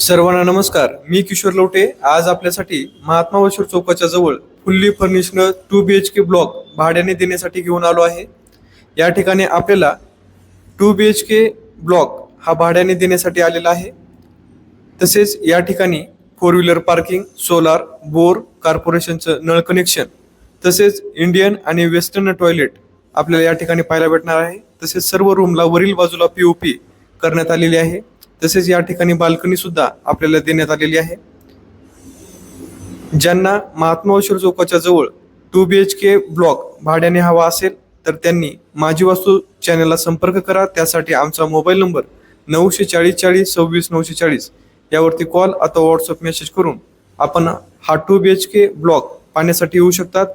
सर्वांना नमस्कार. मी किशोर लोटे. आज आपल्यासाठी महात्मा वशूर चौकाच्या जवळ fully furnished two B H K block भाड्याने देण्यासाठी घेऊन आलो आहे. या ठिकाणी आपल्याला two B H K block हा भाड्याने देण्यासाठी आलेला आहे. तसेच या ठिकाणी four wheeler parking solar bore कॉर्पोरेशनचं नळ कनेक्शन तसेच इंडियन आणि वेस्टर्न टॉयलेट आपल्याला या ठिकाणी पाहायला भेटणार आहे. तसेच सर्व रूमला वरील बाजूला पी ओ पी करण्यात आलेली आहे. तसेच या ठिकाणी बाल्कनी सुद्धा आपल्याला देण्यात आलेली आहे. ज्यांना महात्मा चौकाच्या जवळ two B H K block भाड्याने हवा असेल तर त्यांनी माझी वास्तू चॅनलला संपर्क करा. त्यासाठी आमचा मोबाईल नंबर नऊशे चाळीस चाळीस सव्वीस नऊशे चाळीस यावरती कॉल अथवा व्हॉट्सअप मेसेज करून आपण हा two B H K block पाहण्यासाठी येऊ शकतात.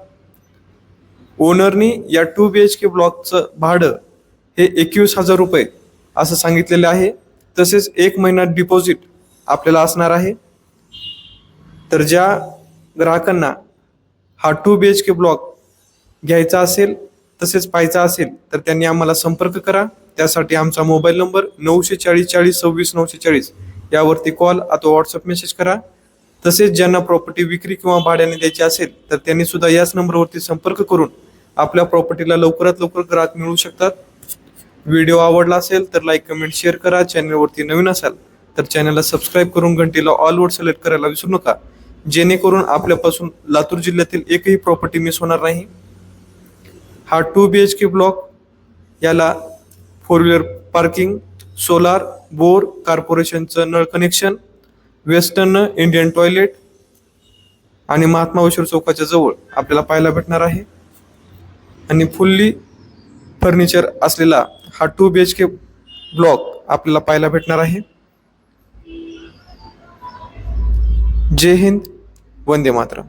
ओनरनी या टू बी एच के ब्लॉकचं भाडं हे एकवीस हजार रुपये असं सांगितलेलं आहे. तसेच एक महिना डिपॉझिट आपल्याला असणार आहे. तर ज्या ग्राहकांना हा two B H K block घ्यायचा असेल तसेच पाहायचा असेल तर त्यांनी आम्हाला संपर्क करा. त्यासाठी आमचा मोबाईल नंबर नऊशे चाळीस चाळीस सव्वीस नऊशे चाळीस यावरती कॉल अथवा व्हॉट्सअप मेसेज करा. तसेच ज्यांना प्रॉपर्टी विक्री किंवा भाड्याने द्यायची असेल तर त्यांनी सुद्धा याच नंबरवरती संपर्क करून आपल्या प्रॉपर्टीला लवकरात लवकर ग्राहक मिळू शकतात. व्हिडिओ आवडला असेल तर लाईक कमेंट शेअर करा. चॅनलवरती नवीन असाल तर चॅनलला सबस्क्राईब करून घंटीला ऑलवर सिलेक्ट करायला विसरू नका. जेणेकरून आपल्यापासून लातूर जिल्ह्यातील एकही प्रॉपर्टी मिस होणार नाही. हा two B H K block याला four wheeler parking solar bore कॉर्पोरेशनचं नळ कनेक्शन वेस्टर्न इंडियन टॉयलेट आणि महात्मा वशूर चौकाच्या जवळ आपल्याला पाहायला भेटणार आहे. आणि फुल्ली फर्निचर असलेला हा two B H K block आपल्याला पाहायला भेटणार आहे. जय हिंद वंदे मातरम.